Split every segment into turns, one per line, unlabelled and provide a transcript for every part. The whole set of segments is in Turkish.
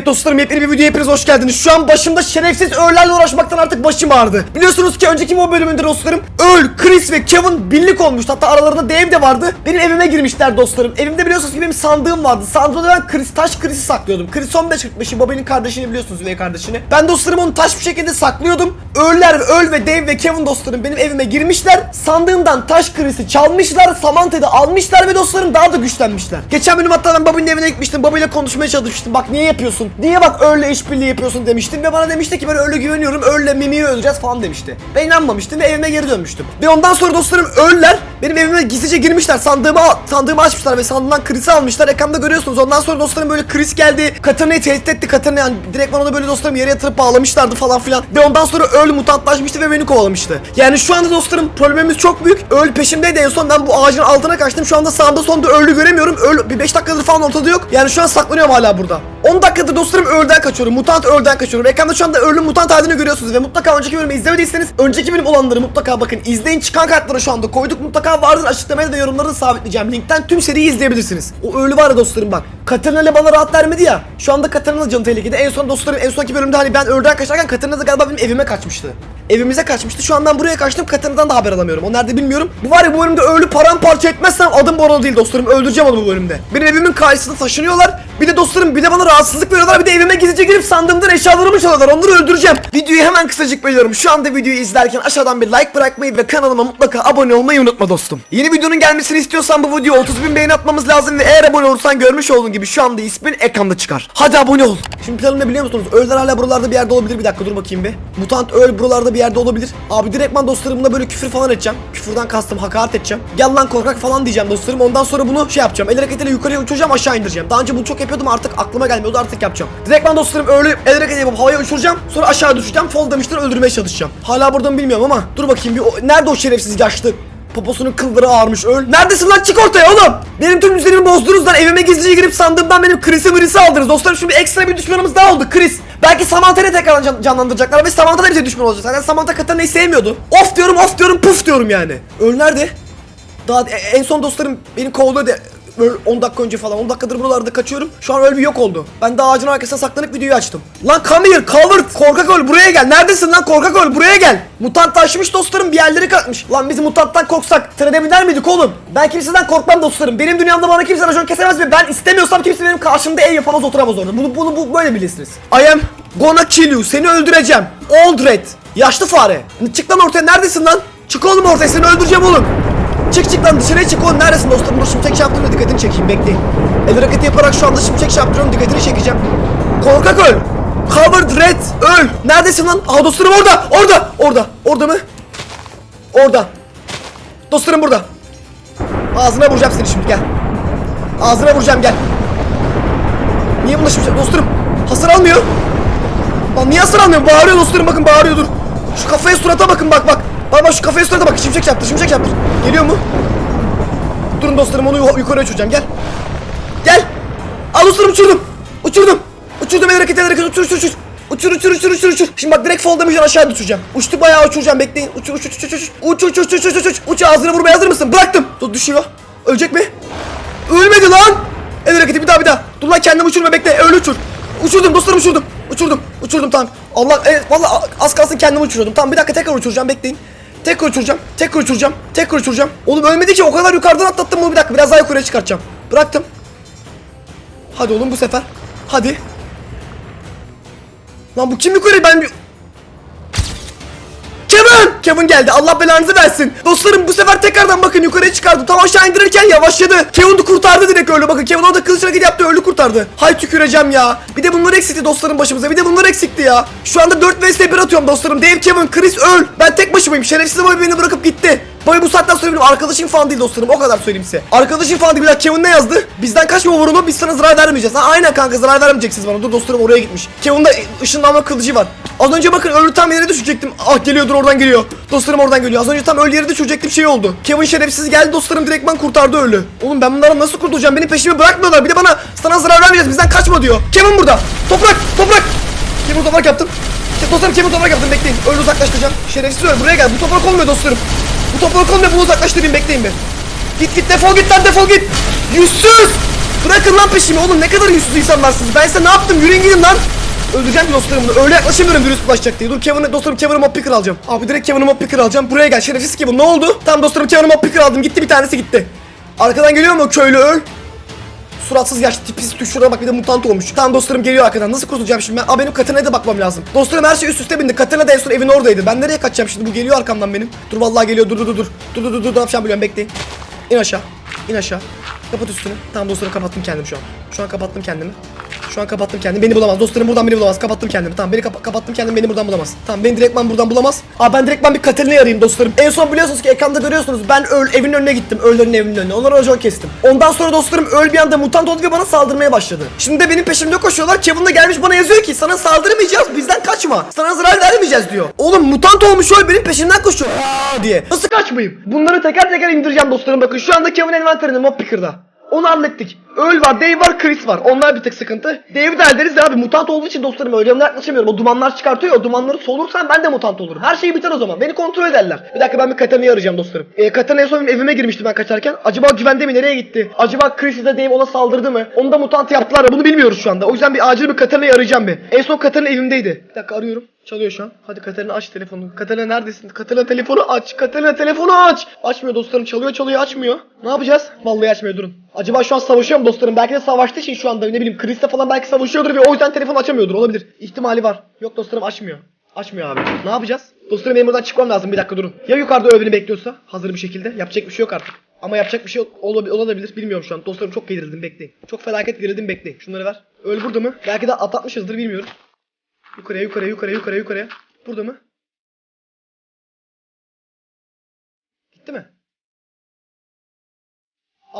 Evet dostlarım yepyeni bir videoya hepiniz hoş geldiniz. Şu an başımda şerefsiz öllerle uğraşmaktan artık başım ağrıdı. Biliyorsunuz ki önceki bu bölümünde dostlarım Öl, Chris ve Kevin birlik olmuştu. Hatta aralarında Dave de vardı. Benim evime girmişler dostlarım. Evimde biliyorsunuz ki benim sandığım vardı. Sandığımda ben Chris, taş Chris'i saklıyordum. Chris 1545'i Bobby'nin kardeşini biliyorsunuz üvey kardeşini. Ben dostlarım onu taş bir şekilde saklıyordum. Öller Öl ve Dave ve Kevin dostlarım benim evime girmişler. Sandığımdan taş Chris'i çalmışlar. Samantha'yı da almışlar ve dostlarım daha da güçlenmişler. Geçen bölüm hatta ben Bobby'nin evine gitmiştim. Bobby ile konuşmaya çalışmıştım. Bak niye yapıyorsun? Niye bak Öl'le işbirliği yapıyorsun demiştim ve bana demişti ki ben Öl'e güveniyorum. Öl'le Mimi'yi öldüreceğiz falan demişti. Ben inanmamıştım ve evime geri dönmüştüm. Ve ondan sonra dostlarım Öl'ler benim evime gizlice girmişler. Sandığımı sandığımı açmışlar ve sandığımdan Chris'i almışlar. Ekranda görüyorsunuz. Ondan sonra dostlarım böyle Chris geldi. Katarina'yı tehdit etti. Katarina yani direkt onu böyle dostlarım yere yatırıp bağlamışlardı falan filan. Ve ondan sonra Öl mutantlaşmıştı ve beni kovalamıştı. Yani şu anda dostlarım problemimiz çok büyük. Öl peşimdeydi en son ben bu ağacın altına kaçtım. Şu anda sağımda sonunda Öl'ü göremiyorum. Öl bir 5 dakikadır falan ortada yok. Yani şu an saklanıyorum hala burada. 10 dakikadır dostlarım Öl'den kaçıyorum. Mutant Öl'den kaçıyorum. Ekranda şu anda Öl'ün mutant halini görüyorsunuz ve mutlaka önceki bölümü izlemediyseniz önceki bölüm olanları mutlaka bakın. İzleyin çıkan kartları şu anda koyduk. Mutlaka vardır açıklamaya da yorumları da sabitleyeceğim. Linkten tüm seriyi izleyebilirsiniz. O Öl'ü var ya dostlarım bak. Katarina ile bana rahat vermedi ya. Şu anda Katarina'nın canı tehlikede. En son dostlarım en sonki bölümde hani ben Öl'den kaçarken Katarina da galiba benim evime kaçmıştı. Evimize kaçmıştı. Şu an ben buraya kaçtım. Katarina'dan da haber alamıyorum. O nerede bilmiyorum. Bu var ya bu bölümde Öl'ü paramparça etmezsem adım Borolo değil dostlarım. Öldüreceğim onu bu bölümde. Benim evimin karşısına taşınıyorlar. Bir de dostlarım bir de bana rahatsızlık veriyorlar. Bir de evime gizlice girip sandığımdan eşyalarımı çalıyorlar. Onları öldüreceğim. Videoyu hemen kısacık bölüyorum. Şu anda videoyu izlerken aşağıdan bir like bırakmayı ve kanalıma mutlaka abone olmayı unutma dostum. Yeni videonun gelmesini istiyorsan bu videoya 30 bin beğeni atmamız lazım ve eğer abone olursan görmüş olduğun gibi şu anda ismin ekranda çıkar. Hadi abone ol. Şimdi planım ne biliyor musunuz? Öğler hala buralarda bir yerde olabilir. Bir dakika dur bakayım bir. Mutant öl buralarda bir yerde olabilir. Abi direktman dostlarımla böyle küfür falan edeceğim. Küfürden kastım hakaret edeceğim. Gel lan korkak falan diyeceğim dostlarım. Ondan sonra bunu şey yapacağım. El hareketiyle yukarıya uçuracağım aşağı indireceğim. Daha önce bunu çok yapıyordum artık aklıma gelmiyordu artık yapacağım. Direktman dostlarım öyle el hareketi yapıp havaya uçuracağım. Sonra aşağı düşeceğim. Fall demiştir öldürmeye çalışacağım. Hala burada mı bilmiyorum ama dur bakayım bir o, nerede o şerefsiz yaşlı Poposunun kılları ağarmış öl. Neredesin lan çık ortaya oğlum. Benim tüm düzenimi bozdunuz lan. Evime gizlice girip sandığımdan benim Chris'i Chris'i aldınız. Dostlarım şimdi ekstra bir düşmanımız daha oldu. Chris. Belki Samantha'yı tekrar can- canlandıracaklar ve Samantha da bize düşman olacak. Zaten Samantha Katarina'yı sevmiyordu. Of diyorum of diyorum puf diyorum yani. Öl nerede? Daha en son dostlarım beni kovaladı. Böyle 10 dakika önce falan 10 dakikadır buralarda kaçıyorum. Şu an öyle bir yok oldu. Ben de ağacın arkasına saklanıp videoyu açtım. Lan come here covered. Korkak öl buraya gel. Neredesin lan korkak öl buraya gel. Mutant taşmış dostlarım bir yerleri kalkmış. Lan biz mutanttan korksak trene biner miydik oğlum? Ben kimseden korkmam dostlarım. Benim dünyamda bana kimse racon kesemez ve ben istemiyorsam kimse benim karşımda ev yapamaz oturamaz orada. Bunu, bunu bu, böyle bilirsiniz. I am gonna kill you. Seni öldüreceğim. Old red. Yaşlı fare. Çık lan ortaya neredesin lan? Çık oğlum ortaya seni öldüreceğim oğlum. Çık çık lan dışarıya çık oğlum neredesin dostum dur şimşek şey yaptım da dikkatini çekeyim bekleyin. El hareketi yaparak şu anda şimşek şey yaptırıyorum dikkatini çekeceğim. Korkak öl. Covered red öl. Neredesin lan? Aa dostlarım orada orada orada orada mı? Orada. Dostlarım burada. Ağzına vuracağım seni şimdi gel. Ağzına vuracağım gel. Niye bunda şimşek dostlarım? Hasar almıyor. Lan niye hasar almıyor? Bağırıyor dostlarım bakın bağırıyor dur. Şu kafaya surata bakın bak bak. Bak bak şu kafaya surata bak. Şimşek yaptır şimşek yaptır. Geliyor mu? Durun dostlarım onu yu- yukarı uçuracağım gel. Gel. Al dostlarım uçurdum. Uçurdum. Uçurdum el hareket el hareket uçur uçur uçur. Uçur uçur uçur uçur uçur. Şimdi bak direkt fall damage'den aşağı düşeceğim. Uçtu bayağı uçuracağım bekleyin. Uçur uçur uçur uçur. Uç uç uç uç uç uç uç. Ağzına vurmaya hazır mısın? Bıraktım. Dur düşüyor. Ölecek mi? Ölmedi lan. El hareketi bir daha bir daha. Dur lan kendimi uçurma bekle. Öyle uçur. Uçurdum dostlarım uçurdum. Uçurdum. Uçurdum tamam. Allah evet vallahi az kalsın kendimi uçuruyordum. Tamam bir dakika tekrar uçuracağım bekleyin. Tekrar uçuracağım. Tekrar uçuracağım. Tekrar uçuracağım. Oğlum ölmedi ki o kadar yukarıdan atlattım bunu bir dakika biraz daha yukarıya çıkartacağım. Bıraktım. Hadi oğlum bu sefer. Hadi. Lan bu kim yukarı ben bir... Kevin! Geldi. Allah belanızı versin. Dostlarım bu sefer tekrardan bakın yukarıya çıkardı. Tam aşağı indirirken yavaşladı. Kevin de kurtardı direkt öyle. Bakın Kevin orada kılıç hareketi yaptı öyle kurtardı. Hay tüküreceğim ya. Bir de bunlar eksikti dostlarım başımıza. Bir de bunlar eksikti ya. Şu anda 4 vs 1 atıyorum dostlarım. Dave Kevin, Chris öl. Ben tek başımayım. Şerefsiz boy beni bırakıp gitti. Boy bu saatten sonra benim arkadaşım falan değil dostlarım. O kadar söyleyeyim size. Arkadaşım falan değil. Bir dakika Kevin ne yazdı? Bizden kaçma vurunu biz sana zarar vermeyeceğiz. Ha, aynen kanka zarar vermeyeceksiniz bana. Dur dostlarım oraya gitmiş. Kevin'de ışınlanma kılıcı var. Az önce bakın ölü tam yere düşecektim. Ah geliyordur oradan geliyor. Dostlarım oradan geliyor. Az önce tam ölü yere düşecektim şey oldu. Kevin şerefsiz geldi dostlarım direktman kurtardı ölü. Oğlum ben bunları nasıl kurtulacağım? Benim peşimi bırakmıyorlar. Bir de bana sana zarar vermeyeceğiz. Bizden kaçma diyor. Kevin burada. Toprak toprak. Kevin toprak yaptım. Dostlarım Kevin toprak yaptım bekleyin. Öyle uzaklaştıracağım. Şerefsiz öl buraya gel. Bu toprak olmuyor dostlarım. Bu toprak olmuyor bunu uzaklaştırayım bekleyin bir. Git git defol git lan defol git. Yüzsüz. Bırakın lan peşimi oğlum ne kadar yüzsüz insanlarsınız. Ben size ne yaptım yürüyün gidin lan. Öldüreceğim ki dostlarım bunu. Öyle yaklaşamıyorum virüs bulaşacak diye. Dur Kevin'i dostlarım Kevin'i mob picker alacağım. Abi direkt Kevin'i mob picker alacağım. Buraya gel şerefsiz Kevin. Ne oldu? Tamam dostlarım Kevin'i mob picker aldım. Gitti bir tanesi gitti. Arkadan geliyor mu köylü öl? Suratsız yaşlı tipsiz tüy şurada bak bir de mutant olmuş. Tamam dostlarım geliyor arkadan. Nasıl kurtulacağım şimdi ben? Aa benim Katarina'ya da bakmam lazım. Dostlarım her şey üst üste bindi. Katarina da en son evin oradaydı. Ben nereye kaçacağım şimdi? Bu geliyor arkamdan benim. Dur vallahi geliyor. Dur dur dur dur. Dur dur dur dur. Ne yapacağım biliyorum bekleyin. İn aşağı. İn aşağı. Kapat üstünü. Tamam dostlarım kapattım kendimi şu an. Şu an kapattım kendimi. Şu an kapattım kendimi. Beni bulamaz. Dostlarım buradan beni bulamaz. Kapattım kendimi. Tamam beni kapa- kapattım kendimi. Beni buradan bulamaz. Tamam beni direktman buradan bulamaz. Aa ben direktman bir Katarina'yı arayayım dostlarım. En son biliyorsunuz ki ekranda görüyorsunuz. Ben öl evin önüne gittim. Öllerin evinin önüne. Onlara racon kestim. Ondan sonra dostlarım öl bir anda mutant oldu ve bana saldırmaya başladı. Şimdi de benim peşimde koşuyorlar. Kevin de gelmiş bana yazıyor ki sana saldırmayacağız. Bizden kaçma. Sana zarar vermeyeceğiz diyor. Oğlum mutant olmuş öl benim peşimden koşuyor. Aa diye. Nasıl kaçmayayım? Bunları teker teker indireceğim dostlarım. Bakın şu anda Kevin envanterinde mob picker'da. Onu hallettik. Öl var, Dave var, Chris var. Onlar bir tık sıkıntı. Dave'i de hallederiz de abi. Mutant olduğu için dostlarım öyle yanına yaklaşamıyorum. O dumanlar çıkartıyor ya. O dumanları solursam ben de mutant olurum. Her şey biter o zaman. Beni kontrol ederler. Bir dakika ben bir Katarina'yı arayacağım dostlarım. Ee, Katarina en son evime girmişti ben kaçarken. Acaba güvende mi? Nereye gitti? Acaba Chris da Dave ona saldırdı mı? Onu da mutant yaptılar mı? Bunu bilmiyoruz şu anda. O yüzden bir acil bir Katarina'yı arayacağım bir. En son Katarina evimdeydi. Bir dakika arıyorum. Çalıyor şu an. Hadi Katarina aç telefonunu. Katarina neredesin? Katarina telefonu aç. Katarina telefonu aç. Açmıyor dostlarım. Çalıyor çalıyor açmıyor. Ne yapacağız? Vallahi açmıyor durun. Acaba şu an savaşıyor mu dostlarım? Belki de savaştığı için şu anda ne bileyim Chris'le falan belki savaşıyordur ve o yüzden telefonu açamıyordur. Olabilir. İhtimali var. Yok dostlarım açmıyor. Açmıyor abi. Ne yapacağız? Dostlarım benim buradan çıkmam lazım. Bir dakika durun. Ya yukarıda övünü bekliyorsa hazır bir şekilde. Yapacak bir şey yok artık. Ama yapacak bir şey ol- olabilir. Bilmiyorum şu an. Dostlarım çok gerildim bekleyin. Çok felaket gerildim bekleyin. Şunları ver. Öl burada mı? Belki de atlatmışızdır bilmiyorum. Yukarıya yukarıya yukarıya yukarıya yukarıya. Burada mı? Gitti mi?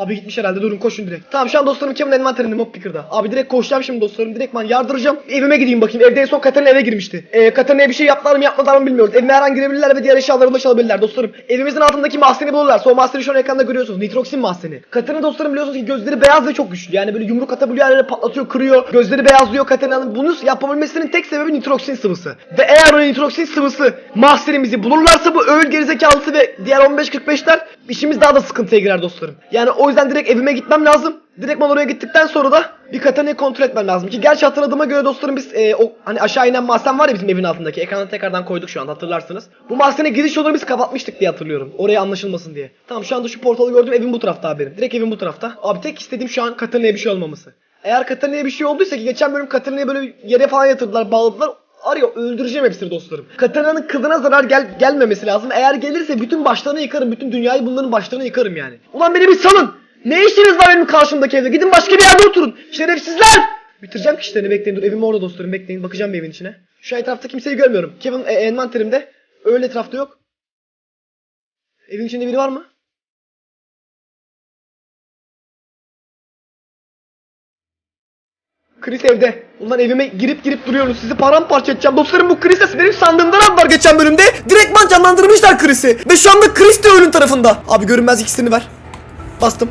Abi gitmiş herhalde durun koşun direkt. Tamam şu an dostlarım Kevin envanterinde mob picker'da. Abi direkt koşacağım şimdi dostlarım direktman yardıracağım. Evime gideyim bakayım. Evde en son Katarina eve girmişti. Ee, Katarina'ya bir şey yaptılar mı yapmadılar mı bilmiyoruz. Evime her an girebilirler ve diğer eşyalarımı da çalabilirler dostlarım. Evimizin altındaki mahzeni bulurlarsa o mahzeni şu an ekranda görüyorsunuz. Nitroksin mahzeni. Katarina dostlarım biliyorsunuz ki gözleri beyaz ve çok güçlü. Yani böyle yumruk atabiliyor her yere patlatıyor kırıyor. Gözleri beyazlıyor Katarina'nın. Bunu yapabilmesinin tek sebebi nitroksin sıvısı. Ve eğer o nitroksin sıvısı mahzenimizi bulurlarsa bu öl gerizekalısı ve diğer 15-45'ler işimiz daha da sıkıntıya girer dostlarım. Yani o yüzden direkt evime gitmem lazım. Direktman oraya gittikten sonra da bir Katarina'yı kontrol etmem lazım ki gerçi hatırladığıma göre dostlarım biz e, o hani aşağı inen mahzen var ya bizim evin altındaki ekrana tekrardan koyduk şu an hatırlarsınız. Bu mahzene giriş yolunu biz kapatmıştık diye hatırlıyorum. Oraya anlaşılmasın diye. Tamam şu anda şu portalı gördüm evim bu tarafta abi benim. Direkt evim bu tarafta. Abi tek istediğim şu an Katarina'ya bir şey olmaması. Eğer Katarina'ya bir şey olduysa ki geçen bölüm Katarina'yı böyle yere falan yatırdılar bağladılar. Arıyor öldüreceğim hepsini dostlarım. Katarina'nın kızına zarar gel gelmemesi lazım. Eğer gelirse bütün başlarını yıkarım. Bütün dünyayı bunların başlarını yıkarım yani. Ulan beni bir salın. Ne işiniz var benim karşımdaki evde? Gidin başka bir yerde oturun. Şerefsizler. Bitireceğim kişilerini bekleyin dur. Evim orada dostlarım bekleyin. Bakacağım bir evin içine. Şu etrafta kimseyi görmüyorum. Kevin e, envanterimde. Öyle etrafta yok. Evin içinde biri var mı? Chris evde. Ulan evime girip girip duruyorsunuz. Sizi paramparça edeceğim. Dostlarım bu Chris'e benim sandığımdan aldılar geçen bölümde. Direktman canlandırmışlar Chris'i. Ve şu anda Chris de ölün tarafında. Abi görünmez ikisini ver. Bastım.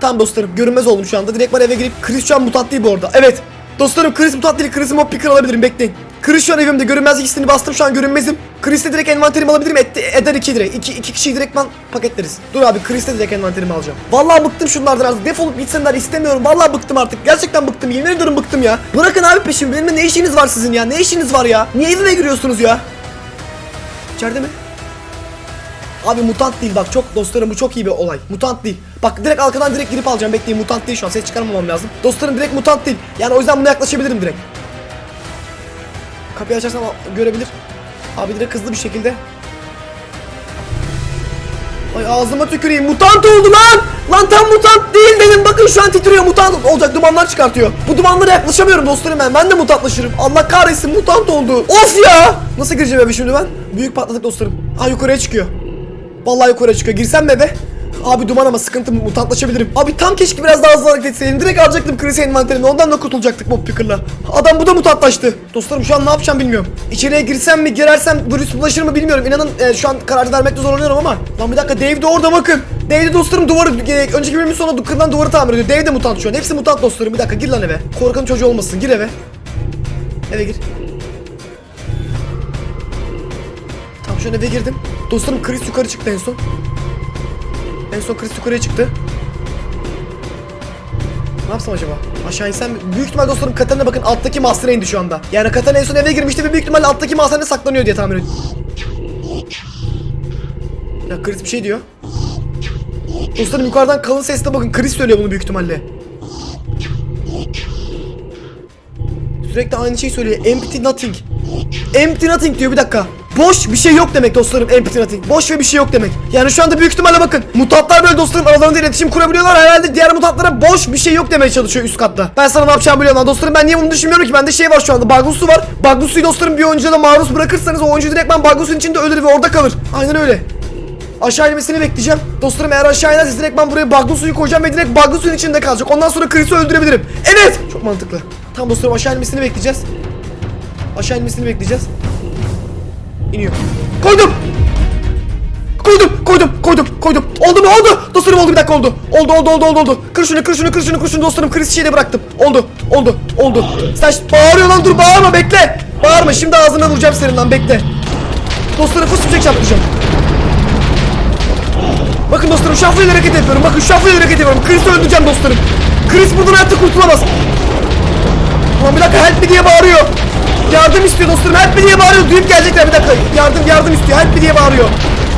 Tamam dostlarım görünmez oldum şu anda. Direktman eve girip Chris şu an mutant değil bu arada. Evet. Dostlarım Chris mutant değil. Chris'i mob picker alabilirim bekleyin. Chris şu an evimde görünmez ikisini bastım şu an görünmezim. Chris'le direkt envanterimi alabilirim. Et, eder iki direkt. İki, iki kişiyi direktman paketleriz. Dur abi Chris'le direkt envanterimi alacağım. Vallahi bıktım şunlardan artık. Defolup gitsinler istemiyorum. Vallahi bıktım artık. Gerçekten bıktım. Yemin ediyorum bıktım ya. Bırakın abi peşimi. Benimle ne işiniz var sizin ya? Ne işiniz var ya? Niye evime giriyorsunuz ya? İçeride mi? Abi mutant değil bak çok dostlarım bu çok iyi bir olay. Mutant değil. Bak direkt arkadan direkt girip alacağım. Bekleyin mutant değil şu an. Ses çıkarmamam lazım. Dostlarım direkt mutant değil. Yani o yüzden buna yaklaşabilirim direkt. Kapıyı açarsam görebilir. Abi direkt hızlı bir şekilde. Ay ağzıma tüküreyim. Mutant oldu lan. Lan tam mutant değil dedim. Bakın şu an titriyor. Mutant olacak. Dumanlar çıkartıyor. Bu dumanlara yaklaşamıyorum dostlarım ben. Ben de mutantlaşırım. Allah kahretsin mutant oldu. Of ya. Nasıl gireceğim eve şimdi ben? Büyük patladık dostlarım. Ha yukarıya çıkıyor. Vallahi yukarı çıkıyor. Girsem mi eve? Abi duman ama sıkıntı mutantlaşabilirim. Abi tam keşke biraz daha hızlı hareket etseydim. Direkt alacaktım Chris envanterini. Ondan da kurtulacaktık Mob Picker'la. Adam bu da mutantlaştı. Dostlarım şu an ne yapacağım bilmiyorum. İçeriye girsem mi girersem virüs bulaşır mı bilmiyorum. İnanın e, şu an karar vermekte zorlanıyorum ama. Lan bir dakika Dave de orada bakın. Dave de dostlarım duvarı e, önceki bölümün sonunda kırılan duvarı tamir ediyor. Dave de mutant şu an. Hepsi mutant dostlarım. Bir dakika gir lan eve. Korkanın çocuğu olmasın. Gir eve. Eve gir. Tamam şu an eve girdim. Dostlarım Chris yukarı çıktı en son. En son Chris yukarıya çıktı. Ne yapsam acaba? Aşağı insem? Büyük ihtimal dostlarım Katarina bakın alttaki mahzene indi şu anda. Yani Katarina en son eve girmişti ve büyük ihtimalle alttaki mahzende saklanıyor diye tahmin ediyorum. Ya Chris bir şey diyor. Dostlarım yukarıdan kalın sesle bakın Chris söylüyor bunu büyük ihtimalle. Sürekli aynı şeyi söylüyor. Empty nothing. Empty nothing diyor bir dakika. Boş bir şey yok demek dostlarım empty nothing. Boş ve bir şey yok demek. Yani şu anda büyük ihtimalle bakın. Mutantlar böyle dostlarım aralarında iletişim kurabiliyorlar. Herhalde diğer mutantlara boş bir şey yok demeye çalışıyor üst katta. Ben sana ne yapacağımı biliyorum lan dostlarım. Ben niye bunu düşünmüyorum ki? Bende şey var şu anda. Baglusu var. Baglusu'yu dostlarım bir oyuncuya da maruz bırakırsanız o oyuncu direktmen Baglusu'nun içinde ölür ve orada kalır. Aynen öyle. Aşağı inmesini bekleyeceğim. Dostlarım eğer aşağı inerse direkt ben buraya baglı suyu koyacağım ve direkt baglı suyun içinde kalacak. Ondan sonra Chris'i öldürebilirim. Evet! Çok mantıklı. Tamam dostlarım aşağı inmesini bekleyeceğiz. Aşağı inmesini bekleyeceğiz. İniyor. Koydum! Koydum, koydum, koydum, koydum. Oldu mu? Oldu. Dostlarım oldu bir dakika oldu. Oldu, oldu, oldu, oldu, oldu. Kır şunu, kır şunu, kır şunu, kır şunu dostlarım. Chris şeyde bıraktım. Oldu, oldu, oldu. Sen bağırıyor lan dur bağırma bekle. Bağırma şimdi ağzına vuracağım senin lan bekle. Dostlarım fıs fıs çarpacağım. Bakın dostlarım şaflıyla hareket yapıyorum. Bakın şaflıyla hareket yapıyorum. Chris'i öldüreceğim dostlarım. Chris buradan hayatta kurtulamaz. Ulan bir dakika help me diye bağırıyor. Yardım istiyor dostlarım. Help me diye bağırıyor. Duyup gelecekler bir dakika. Yardım yardım istiyor. Help me diye bağırıyor.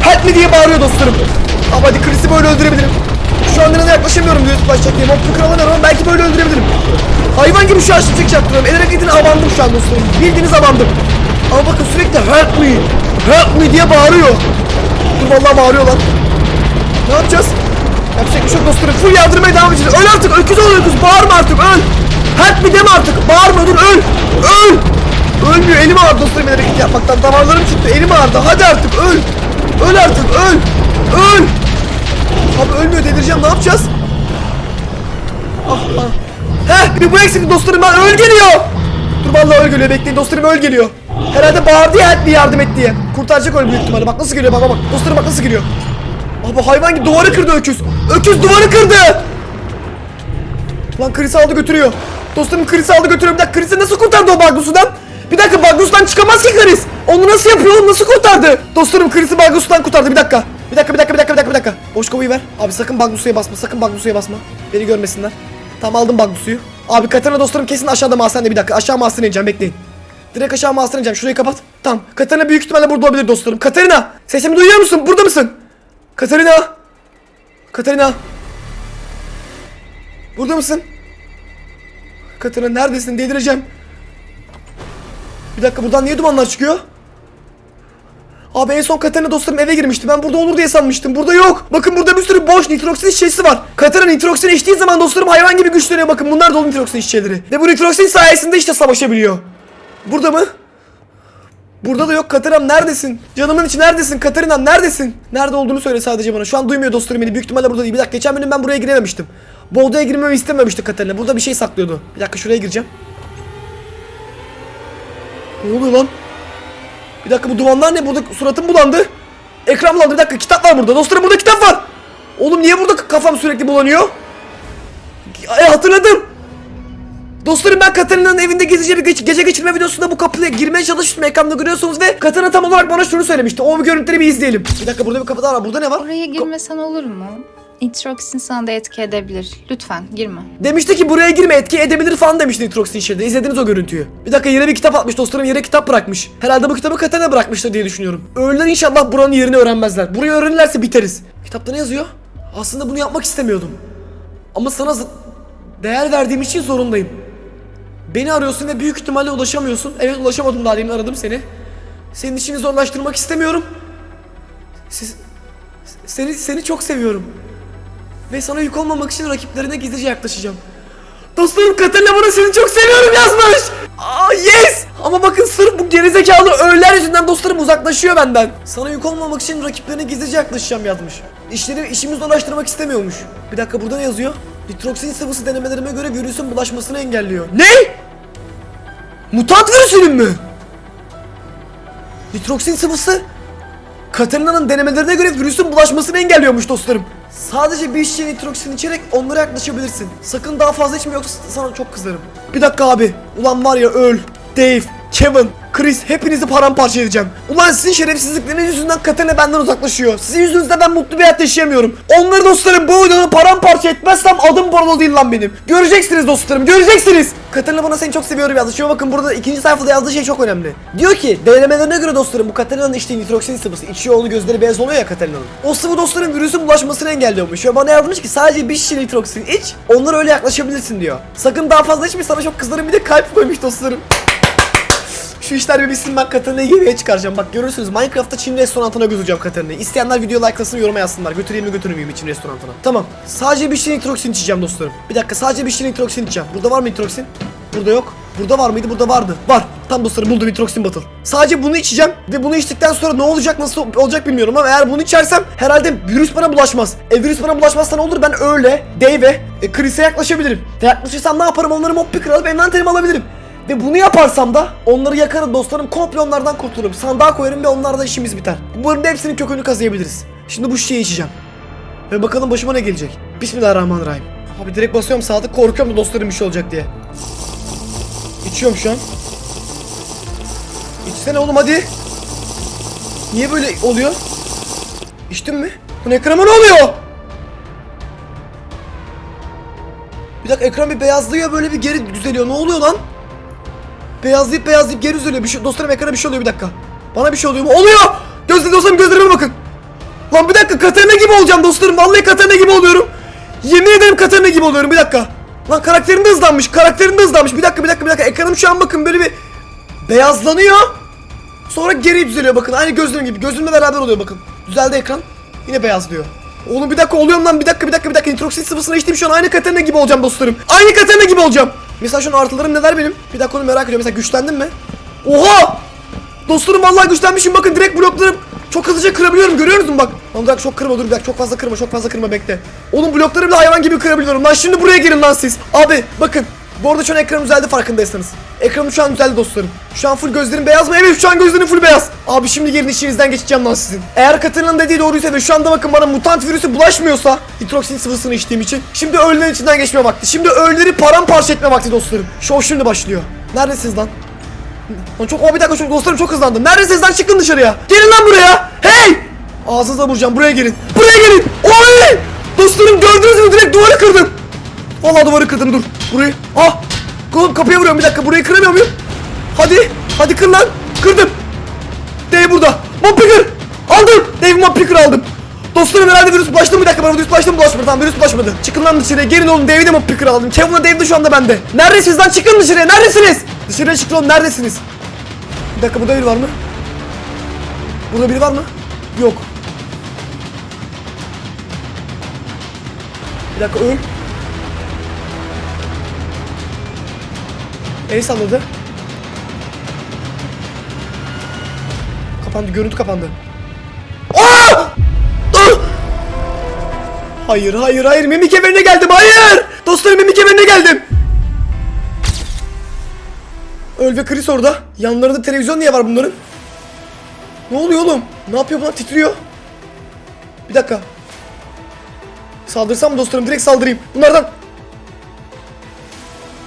Help me diye bağırıyor dostlarım. Ama hadi Chris'i böyle öldürebilirim. Şu anda yanına yaklaşamıyorum diyor başlayacak diye. Moplu kıralamıyorum ama belki böyle öldürebilirim. Hayvan gibi şu an şimşek çaktırıyorum. El hareketine abandım şu an dostlarım. Bildiğiniz abandım. Ama bakın sürekli help me. Help me diye bağırıyor. Dur vallahi bağırıyor lan. Ne yapacağız? Yapacak bir şey yok dostlarım. Full yardırmaya devam edeceğiz. Öl artık. Öküz ol öküz. Bağırma artık. Öl. Help me deme artık. Bağırma dur. Öl. Öl. Ölmüyor. Elim ağrıdı dostlarım hareket yapmaktan. Damarlarım çıktı. Elim ağrıdı. Hadi artık öl. Öl artık. Öl. Öl. Abi ölmüyor delireceğim. Ne yapacağız? Ah ah. Heh bir bu eksikti dostlarım. Ben öl geliyor. Dur vallahi öl geliyor. Bekleyin dostlarım öl geliyor. Herhalde bağırdı ya me yardım et diye. Kurtaracak öyle büyük ihtimalle. Bak nasıl geliyor bak bak. Dostlarım bak nasıl geliyor. Abi hayvan gibi duvarı kırdı öküz. Öküz duvarı kırdı. Lan Chris aldı götürüyor. Dostlarım Chris aldı götürüyor. Bir dakika Chris'i nasıl kurtardı o Baglusu'dan? Bir dakika Baglusu'dan çıkamaz ki Chris. Onu nasıl yapıyor oğlum nasıl kurtardı? Dostlarım Chris'i Baglusu'dan kurtardı bir dakika. Bir dakika bir dakika bir dakika bir dakika bir dakika. Boş kovayı ver. Abi sakın Baglusu'ya basma sakın Baglusu'ya basma. Beni görmesinler. Tamam aldım Baglusu'yu. Abi Katarina dostlarım kesin aşağıda mahzende bir dakika. Aşağı mahzene ineceğim bekleyin. Direkt aşağı mahzene ineceğim. Şurayı kapat. Tamam. Katarina büyük ihtimalle burada olabilir dostlarım. Katarina sesimi duyuyor musun? Burada mısın? Katarina. Katarina. Burada mısın? Katarina neredesin? Delireceğim. Bir dakika buradan niye dumanlar çıkıyor? Abi en son Katarina dostlarım eve girmişti. Ben burada olur diye sanmıştım. Burada yok. Bakın burada bir sürü boş nitroksin şişesi var. Katarina nitroksin içtiği zaman dostlarım hayvan gibi güçleniyor. Bakın bunlar dolu nitroksin şişeleri. Ve bu nitroksin sayesinde işte savaşabiliyor. Burada mı? Burada da yok Katarinam neredesin? Canımın içi neredesin Katarinam neredesin? Nerede olduğunu söyle sadece bana. Şu an duymuyor dostlarım beni. Büyük ihtimalle burada değil. Bir dakika geçen bölüm ben buraya girememiştim. Bu odaya girmemi istememişti Katarina. Burada bir şey saklıyordu. Bir dakika şuraya gireceğim. Ne oluyor lan? Bir dakika bu dumanlar ne? Burada suratım bulandı. Ekran bulandı. Bir dakika kitap var burada. Dostlarım burada kitap var. Oğlum niye burada kafam sürekli bulanıyor? Ay hatırladım. Dostlarım ben Katarina'nın evinde gezici bir geç- gece geçirme videosunda bu kapıya girmeye çalışmıştım ekranda görüyorsunuz ve Katarina tam olarak bana şunu söylemişti. O görüntüleri bir izleyelim. Bir dakika burada bir kapı daha var. Burada ne var?
Oraya girmesen olur mu? Nitroksin sana da etki edebilir. Lütfen girme.
Demişti ki buraya girme etki edebilir falan demişti Nitrox'un içeride. İzlediniz o görüntüyü. Bir dakika yere bir kitap atmış dostlarım yere kitap bırakmış. Herhalde bu kitabı Katarina bırakmıştır diye düşünüyorum. Ölüler inşallah buranın yerini öğrenmezler. Burayı öğrenirlerse biteriz. Kitapta ne yazıyor? Aslında bunu yapmak istemiyordum. Ama sana değer verdiğim için zorundayım. Beni arıyorsun ve büyük ihtimalle ulaşamıyorsun. Evet ulaşamadım daha demin aradım seni. Senin işini zorlaştırmak istemiyorum. Siz, seni seni çok seviyorum. Ve sana yük olmamak için rakiplerine gizlice yaklaşacağım. Dostlarım Katarina bana seni çok seviyorum yazmış. Aa yes. Ama bakın sırf bu gerizekalı öğeler yüzünden dostlarım uzaklaşıyor benden. Sana yük olmamak için rakiplerine gizlice yaklaşacağım yazmış. İşleri işimi zorlaştırmak istemiyormuş. Bir dakika burada ne yazıyor? Nitroksin sıvısı denemelerime göre virüsün bulaşmasını engelliyor. Ne? Mutant virüsünün mü? Nitroksin sıvısı Katarina'nın denemelerine göre virüsün bulaşmasını engelliyormuş dostlarım. Sadece bir şişe nitroksin içerek onlara yaklaşabilirsin. Sakın daha fazla içme yoksa sana çok kızarım. Bir dakika abi. Ulan var ya öl. Dave, Kevin. Chris hepinizi paramparça edeceğim. Ulan sizin şerefsizlikleriniz yüzünden Katerina benden uzaklaşıyor. Sizin yüzünüzden ben mutlu bir hayat yaşayamıyorum. Onları dostlarım bu oyunu paramparça etmezsem adım Borolo değil lan benim. Göreceksiniz dostlarım göreceksiniz. Katerina bana seni çok seviyorum yazdı. Şuna bakın burada ikinci sayfada yazdığı şey çok önemli. Diyor ki değerlemelerine göre dostlarım bu Katerina'nın içtiği nitroksin sıvısı içiyor onu gözleri beyaz oluyor ya Katerina'nın. O sıvı dostların virüsün bulaşmasını engelliyormuş. Ve bana yazmış ki sadece bir şişe nitroksin iç onlara öyle yaklaşabilirsin diyor. Sakın daha fazla içme sana çok kızlarım bir de kalp koymuş dostlarım. Şu işler bir bitsin ben Katarina'yı yemeğe çıkaracağım. Bak görürsünüz Minecraft'ta Çin restoranına götüreceğim Katarina'yı. İsteyenler video like'lasın yoruma yazsınlar. Götüreyim mi götürmeyeyim Çin restoranına. Tamam. Sadece bir şey nitroksin içeceğim dostlarım. Bir dakika sadece bir şey nitroksin içeceğim. Burada var mı nitroksin? Burada yok. Burada var mıydı? Burada vardı. Var. Tam dostlarım buldum nitroksin batıl. Sadece bunu içeceğim ve bunu içtikten sonra ne olacak nasıl olacak bilmiyorum ama eğer bunu içersem herhalde virüs bana bulaşmaz. E virüs bana bulaşmazsa ne olur? Ben öyle Dave'e, e, Chris'e yaklaşabilirim. Ve yaklaşırsam ne yaparım? Onları mob picker alıp envanterime alabilirim. Ve bunu yaparsam da onları yakarım dostlarım komple onlardan kurtulurum. Sandığa koyarım ve onlarla işimiz biter. Bu bölümde hepsinin kökünü kazıyabiliriz. Şimdi bu şişeyi içeceğim. Ve bakalım başıma ne gelecek. Bismillahirrahmanirrahim. Abi direkt basıyorum sadık korkuyorum da dostlarım bir şey olacak diye. İçiyorum şu an. İçsene oğlum hadi. Niye böyle oluyor? İçtin mi? Bu ekrana ne oluyor? Bir dakika ekran bir beyazlıyor böyle bir geri düzeliyor. Ne oluyor lan? Beyazlayıp beyazlayıp geri düzeliyor. Bir şey, dostlarım ekrana bir şey oluyor bir dakika. Bana bir şey oluyor mu? Oluyor! Gözle dostlarım gözlerime bakın. Lan bir dakika Katarina gibi olacağım dostlarım. Vallahi Katarina gibi oluyorum. Yemin ederim Katarina gibi oluyorum bir dakika. Lan karakterim de hızlanmış. Karakterim de hızlanmış. Bir dakika bir dakika bir dakika. Ekranım şu an bakın böyle bir beyazlanıyor. Sonra geri düzeliyor bakın. Aynı gözlerim gibi. Gözümle beraber oluyor bakın. Düzeldi ekran. Yine beyazlıyor. Oğlum bir dakika oluyorum lan bir dakika bir dakika bir dakika nitroksin sıvısına içtiğim şu an aynı Katarina gibi olacağım dostlarım. Aynı Katarina gibi olacağım. Mesela şu an artılarım neler benim? Bir dakika onu merak ediyorum. Mesela güçlendim mi? Oha! Dostlarım vallahi güçlenmişim bakın direkt bloklarım çok hızlıca kırabiliyorum görüyor musun bak. Lan dakika çok kırma dur bir dakika çok fazla kırma çok fazla kırma bekle. Oğlum blokları bile hayvan gibi kırabiliyorum lan şimdi buraya girin lan siz. Abi bakın bu arada şu an ekranım düzeldi farkındaysanız. Ekranım şu an düzeldi dostlarım. Şu an full gözlerim beyaz mı? Evet şu an gözlerim full beyaz. Abi şimdi gelin işinizden geçeceğim lan sizin. Eğer Katarina'nın dediği doğruysa ve şu anda bakın bana mutant virüsü bulaşmıyorsa nitroksin sıvısını içtiğim için şimdi ölülerin içinden geçme vakti. Şimdi ölüleri paramparça etme vakti dostlarım. Show şimdi başlıyor. Neredesiniz lan? Lan çok o bir dakika çok dostlarım çok hızlandı. Neredesiniz lan çıkın dışarıya. Gelin lan buraya. Hey! Ağzınıza vuracağım buraya gelin. Buraya gelin. Oy! Dostlarım gördünüz mü direkt duvarı kırdım. Vallahi duvarı kırdım dur. Burayı. Ah! Oğlum kapıya vuruyorum bir dakika burayı kıramıyor muyum? Hadi. Hadi kır lan. Kırdım. Dave burada. Mob. Aldım. Dave mob aldım. Dostlarım herhalde virüs bulaştı mı? Bir dakika bana virüs bulaştı mı bulaşmadı? Tamam virüs bulaşmadı. Çıkın lan dışarıya. Gelin oğlum Dave'i de mob aldım. Kevin'la Dave de şu anda bende. Neredesiniz lan? Çıkın dışarıya. Neredesiniz? Dışarıya çıkın oğlum. Neredesiniz? Bir dakika burada biri var mı? Burada biri var mı? Yok. Bir dakika öl. El salladı. Kapandı, görüntü kapandı. Aa! Dur! Hayır, hayır, hayır. Mimik evine geldim. Hayır! Dostlarım mimik evine geldim. Öl ve Chris orada. Yanlarında televizyon niye var bunların? Ne oluyor oğlum? Ne yapıyor bunlar? Titriyor. Bir dakika. Saldırsam mı dostlarım? Direkt saldırayım. Bunlardan.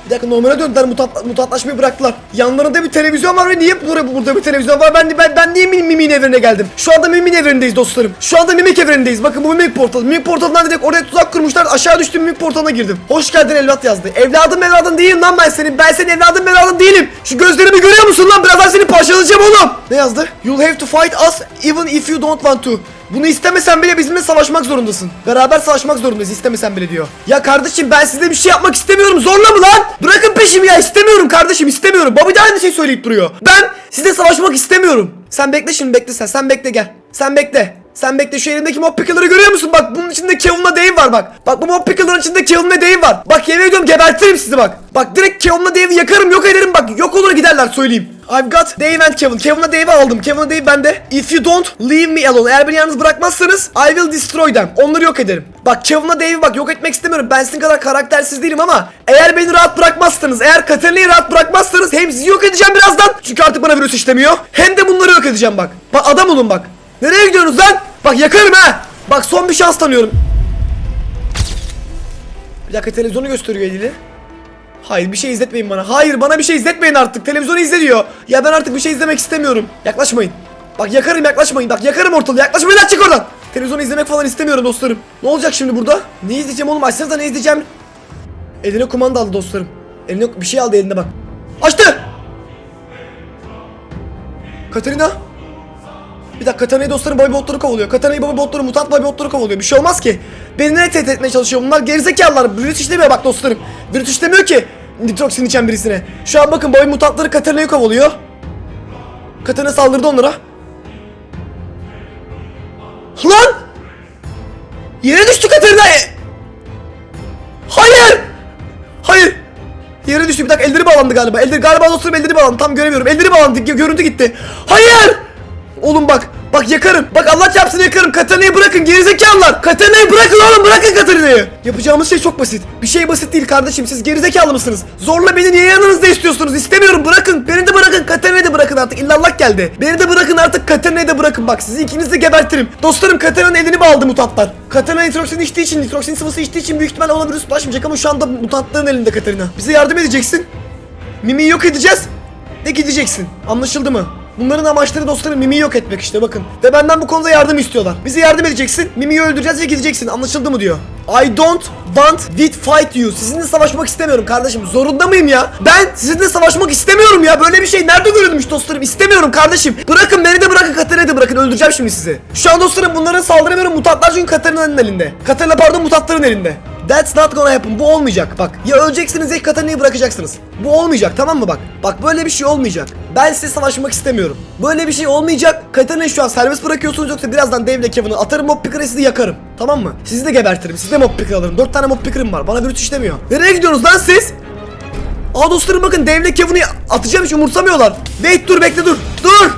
Bir dakika normale döndüler. Mutant, mutantlaşmayı bıraktılar. Yanlarında bir televizyon var ve niye burada, burada bir televizyon var? Ben, ben, ben niye Mim- Mimik'in evrene geldim? Şu anda Mimik'in evrendeyiz dostlarım. Şu anda Mimik evrendeyiz. Bakın bu Mimik portalı. Mimik portalından direkt oraya tuzak kurmuşlar. Aşağı düştüm Mimik portalına girdim. Hoş geldin evlat yazdı. Evladım evladın değilim lan ben senin. Ben senin evladın evladın değilim. Şu gözlerimi görüyor musun lan? Birazdan seni parçalayacağım oğlum. Ne yazdı? You'll have to fight us even if you don't want to. Bunu istemesen bile bizimle savaşmak zorundasın. Beraber savaşmak zorundayız istemesen bile diyor. Ya kardeşim ben size bir şey yapmak istemiyorum. Zorla mı lan? Bırakın peşimi ya istemiyorum kardeşim istemiyorum. Bobby de aynı şey söyleyip duruyor. Ben size savaşmak istemiyorum. Sen bekle şimdi bekle sen. Sen bekle gel. Sen bekle. Sen bekle şu elimdeki mob pickle'ları görüyor musun? Bak bunun içinde Kevin'la Dave var bak. Bak bu mob pickle'ların içinde Kevin ve Dave var. Bak yemin ediyorum gebertirim sizi bak. Bak direkt Kevin'la Dave'i yakarım yok ederim bak. Yok olur giderler söyleyeyim. I've got Dave and Kevin. Kevin'la Dave'i aldım. Kevin'la Dave bende. If you don't leave me alone. Eğer beni yalnız bırakmazsanız I will destroy them. Onları yok ederim. Bak Kevin'la Dave'i bak yok etmek istemiyorum. Ben sizin kadar karaktersiz değilim ama eğer beni rahat bırakmazsanız, eğer Katarina'yı rahat bırakmazsanız hem sizi yok edeceğim birazdan. Çünkü artık bana virüs işlemiyor. Hem de bunları yok edeceğim bak. Bak adam olun bak. Nereye gidiyorsunuz lan? Bak yakarım ha. Bak son bir şans tanıyorum. Bir dakika televizyonu gösteriyor eliyle. Hayır bir şey izletmeyin bana. Hayır bana bir şey izletmeyin artık. Televizyonu izle. Ya ben artık bir şey izlemek istemiyorum. Yaklaşmayın. Bak yakarım yaklaşmayın. Bak yakarım ortalığı. Yaklaşmayın lan çık oradan. Televizyonu izlemek falan istemiyorum dostlarım. Ne olacak şimdi burada? Ne izleyeceğim oğlum? Açsanıza ne izleyeceğim? Eline kumanda aldı dostlarım. Eline bir şey aldı eline bak. Açtı. Katerina. Bir dakika Katarina'yı dostlarım Bobby Botları kovalıyor. Katarina'yı Bobby Botları mutant Bobby Botları kovalıyor. Bir şey olmaz ki. Beni ne tehdit etmeye çalışıyor? Bunlar gerizekalılar. Virüs işlemiyor bak dostlarım. Virüs işlemiyor ki. Nitroksin içen birisine. Şu an bakın Bobby mutantları Katarina'yı kovalıyor. Katarina saldırdı onlara. Lan! Yere düştü Katarina! Hayır! Hayır! Yere düştü bir dakika elleri bağlandı galiba. Elleri galiba dostlarım elleri bağlandı. Tam göremiyorum. Elleri bağlandı. gö- Görüntü gitti. Hayır! Oğlum bak. Bak yakarım. Bak Allah çarpsın yakarım. Katarina'yı bırakın gerizekalılar. Katarina'yı bırakın oğlum bırakın Katarina'yı. Yapacağımız şey çok basit. Bir şey basit değil kardeşim. Siz gerizekalı mısınız? Zorla beni niye yanınızda istiyorsunuz? İstemiyorum bırakın. Beni de bırakın. Katarina'yı da bırakın artık. İllallah geldi. Beni de bırakın artık. Katarina'yı da bırakın. Bak sizi ikinizi de gebertirim. Dostlarım Katarina'nın elini bağladı mutantlar. Katarina nitroksin içtiği için, nitroksin sıvısı içtiği için büyük ihtimalle ona virüs bulaşmayacak ama şu anda mutantların elinde Katarina. Bize yardım edeceksin. Mimi'yi yok edeceğiz ve gideceksin. Anlaşıldı mı? Bunların amaçları dostlarım Mimi'yi yok etmek işte bakın. Ve benden bu konuda yardım istiyorlar. Bize yardım edeceksin. Mimi'yi öldüreceğiz ve gideceksin. Anlaşıldı mı diyor. I don't want with fight you. Sizinle savaşmak istemiyorum kardeşim. Zorunda mıyım ya? Ben sizinle savaşmak istemiyorum ya. Böyle bir şey nerede görülmüş dostlarım? İstemiyorum kardeşim. Bırakın beni de bırakın Katarina'yı da bırakın. Öldüreceğim şimdi sizi. Şu an dostlarım bunların saldıramıyorum. Mutantlar çünkü Katarina'nın elinde. Katarina pardon mutantların elinde. That's not gonna happen. Bu olmayacak. Bak ya öleceksiniz ya Katarina'yı bırakacaksınız. Bu olmayacak tamam mı bak? Bak böyle bir şey olmayacak. Ben size savaşmak istemiyorum. Böyle bir şey olmayacak. Katarina'yı şu an serbest bırakıyorsunuz yoksa birazdan Dave'le Kevin'i atarım mob picker'ı sizi yakarım. Tamam mı? Sizi de gebertirim. Siz de mob picker alırım. 4 tane mob picker'ım var. Bana virüs işlemiyor. Nereye gidiyorsunuz lan siz? Aa dostlarım bakın Dave'le Kevin'i atacağım hiç umursamıyorlar. Wait dur bekle dur. Dur.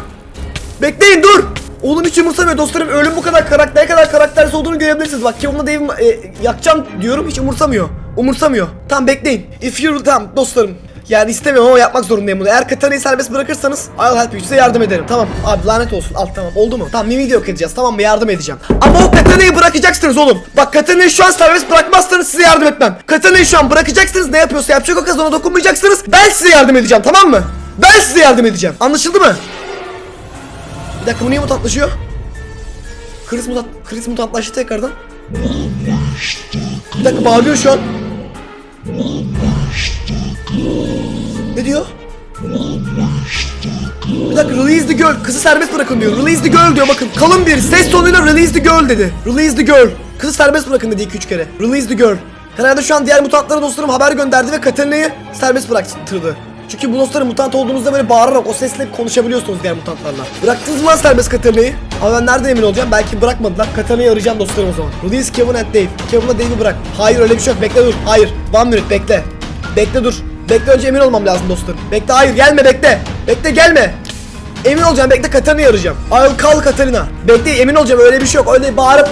Bekleyin dur. Oğlum hiç umursamıyor dostlarım. Ölüm bu kadar karakter ne kadar karaktersiz olduğunu görebilirsiniz. Bak Kevin'la Dave'i e, yakacağım diyorum hiç umursamıyor. Umursamıyor. Tamam bekleyin. If you tamam dostlarım. Yani istemiyorum ama yapmak zorundayım bunu. Eğer Katarina'yı serbest bırakırsanız I'll help you. Size yardım ederim. Tamam abi lanet olsun. Al tamam oldu mu? Tamam Mimi'yi de yok edeceğiz. Tamam mı? Yardım edeceğim. Ama o Katarina'yı bırakacaksınız oğlum. Bak Katarina'yı şu an serbest bırakmazsanız size yardım etmem. Katarina'yı şu an bırakacaksınız. Ne yapıyorsa yapacak o kız ona dokunmayacaksınız. Ben size yardım edeceğim tamam mı? Ben size yardım edeceğim. Anlaşıldı mı? Bir dakika bu niye mutantlaşıyor? Chris mutant, Chris mutantlaştı tekrardan. Bir dakika bağırıyor şu an. Ne diyor? Bir dakika release the girl. Kızı serbest bırakın diyor. Release the girl diyor bakın. Kalın bir ses tonuyla release the girl dedi. Release the girl. Kızı serbest bırakın dedi 2-3 kere. Release the girl. Herhalde şu an diğer mutantlara dostlarım haber gönderdi ve Katarina'yı serbest bıraktırdı. Çünkü bu dostlarım mutant olduğunuzda böyle bağırarak o sesle konuşabiliyorsunuz diğer mutantlarla. Bıraktınız mı lan serbest Katarina'yı? Ama ben nereden emin olacağım? Belki bırakmadılar. Katarina'yı arayacağım dostlarım o zaman. Release Kevin and Dave. Kevin'la Dave'i bırak. Hayır öyle bir şey yok. Bekle dur. Hayır. One minute bekle. Bekle dur. Bekle önce emin olmam lazım dostlarım. Bekle hayır gelme bekle. Bekle gelme. Emin olacağım bekle Katarina'yı arayacağım. I'll call Katarina. Bekle emin olacağım öyle bir şey yok. Öyle bağırıp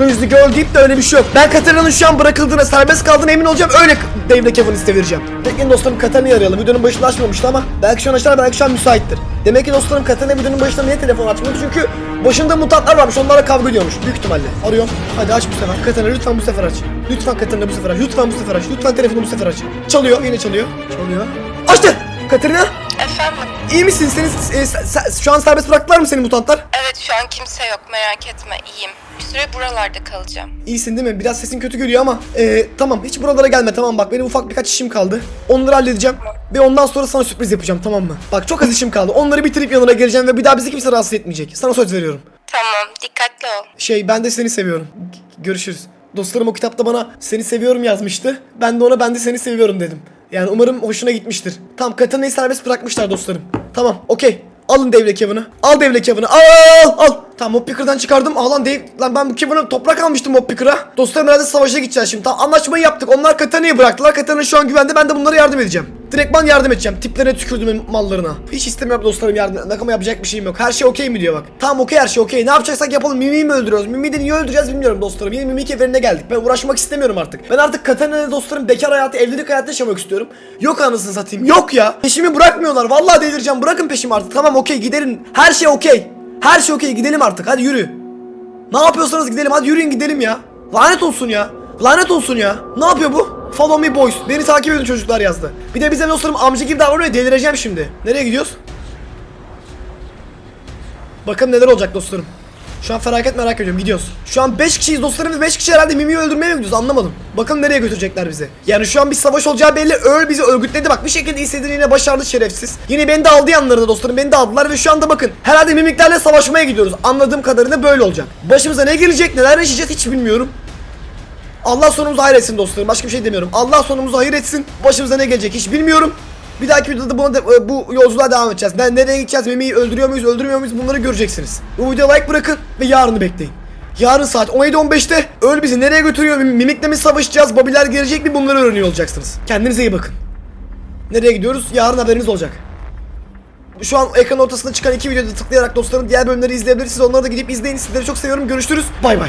Lose the girl deyip de öyle bir şey yok. Ben Katarina'nın şu an bırakıldığına serbest kaldığına emin olacağım. Öyle Dave'le Kevin'i iste vereceğim. Bekleyin dostlarım Katarina'yı arayalım. Videonun başında açmamıştı ama belki şu an açar belki şu an müsaittir. Demek ki dostlarım Katarina videonun başında niye telefon açmıyordu? Çünkü başında mutantlar varmış onlarla kavga ediyormuş. Büyük ihtimalle. Arıyorum. Hadi aç bu sefer. Katarina lütfen bu sefer aç. Lütfen Katarina bu sefer aç. Lütfen bu sefer aç. Lütfen telefonu bu sefer aç. Çalıyor yine çalıyor. Çalıyor. Açtı. Katarina.
Efendim?
İyi misin? Seni e, se- şu an serbest bıraktılar mı seni mutantlar?
Evet şu an kimse yok merak etme iyiyim. Bir süre buralarda kalacağım.
İyisin değil mi? Biraz sesin kötü geliyor ama e, tamam hiç buralara gelme tamam bak benim ufak birkaç işim kaldı. Onları halledeceğim ve ondan sonra sana sürpriz yapacağım tamam mı? Bak çok az işim kaldı. Onları bitirip yanına geleceğim ve bir daha bizi kimse rahatsız etmeyecek. Sana söz veriyorum.
Tamam dikkatli ol.
Şey ben de seni seviyorum. G- Görüşürüz. Dostlarım o kitapta bana seni seviyorum yazmıştı. Ben de ona ben de seni seviyorum dedim. Yani umarım hoşuna gitmiştir. Tamam Katarina'yı serbest bırakmışlar dostlarım. Tamam okey. Alın Dave'le Kevin'i. Al Dave'le Kevin'i. Al al al. Tamam Mob Picker'dan çıkardım. Al lan Dave. Lan ben bu Kevin'i toprak almıştım Mob Picker'a. Dostlarım herhalde savaşa gideceğiz şimdi. Tamam anlaşmayı yaptık. Onlar Katarina'yı bıraktılar. Katarina şu an güvende. Ben de bunlara yardım edeceğim. Direktman yardım edeceğim. Tiplerine tükürdüm mallarına. Hiç istemiyorum dostlarım yardım etmek ama yapacak bir şeyim yok. Her şey okey mi diyor bak. Tamam okey her şey okey. Ne yapacaksak yapalım. Mimi'yi mi öldürüyoruz? Mimi'yi de niye öldüreceğiz bilmiyorum dostlarım. Yine Mimi keferine geldik. Ben uğraşmak istemiyorum artık. Ben artık Katarina'yla dostlarım bekar hayatı, evlilik hayatı yaşamak istiyorum. Yok anasını satayım. Yok ya. Peşimi bırakmıyorlar. Vallahi delireceğim. Bırakın peşimi artık. Tamam okey gidelim. Her şey okey. Her şey okey gidelim artık. Hadi yürü. Ne yapıyorsanız gidelim. Hadi yürüyün gidelim ya. Lanet olsun ya. Lanet olsun ya. Ne yapıyor bu? Follow me boys. Beni takip edin çocuklar yazdı. Bir de bize dostlarım amca gibi davranıyor delireceğim şimdi. Nereye gidiyoruz? Bakın neler olacak dostlarım. Şu an felaket merak ediyorum gidiyoruz. Şu an 5 kişiyiz dostlarım ve 5 kişi herhalde Mimi'yi öldürmeye mi gidiyoruz anlamadım. Bakın nereye götürecekler bizi. Yani şu an bir savaş olacağı belli. Öl bizi örgütledi bak bir şekilde istediğini yine başardı şerefsiz. Yine beni de aldı yanlarında dostlarım beni de aldılar ve şu anda bakın. Herhalde mimiklerle savaşmaya gidiyoruz. Anladığım kadarıyla böyle olacak. Başımıza ne gelecek neler yaşayacağız hiç bilmiyorum. Allah sonumuzu hayır etsin dostlarım. Başka bir şey demiyorum. Allah sonumuzu hayır etsin. Başımıza ne gelecek hiç bilmiyorum. Bir dahaki videoda buna de- e, bu yolculuğa devam edeceğiz. Ne, nereye gideceğiz? Mimi'yi öldürüyor muyuz, öldürmüyor muyuz? Bunları göreceksiniz. Bu videoya like bırakın ve yarını bekleyin. Yarın saat 17.15'te öl bizi nereye götürüyor? Mim- Mimikle mi savaşacağız? Babiler gelecek mi? Bunları öğreniyor olacaksınız. Kendinize iyi bakın. Nereye gidiyoruz? Yarın haberiniz olacak. Şu an ekran ortasında çıkan iki videoda tıklayarak dostlarım diğer bölümleri izleyebilirsiniz. Onları da gidip izleyin. Sizleri çok seviyorum. Görüşürüz. Bay bay.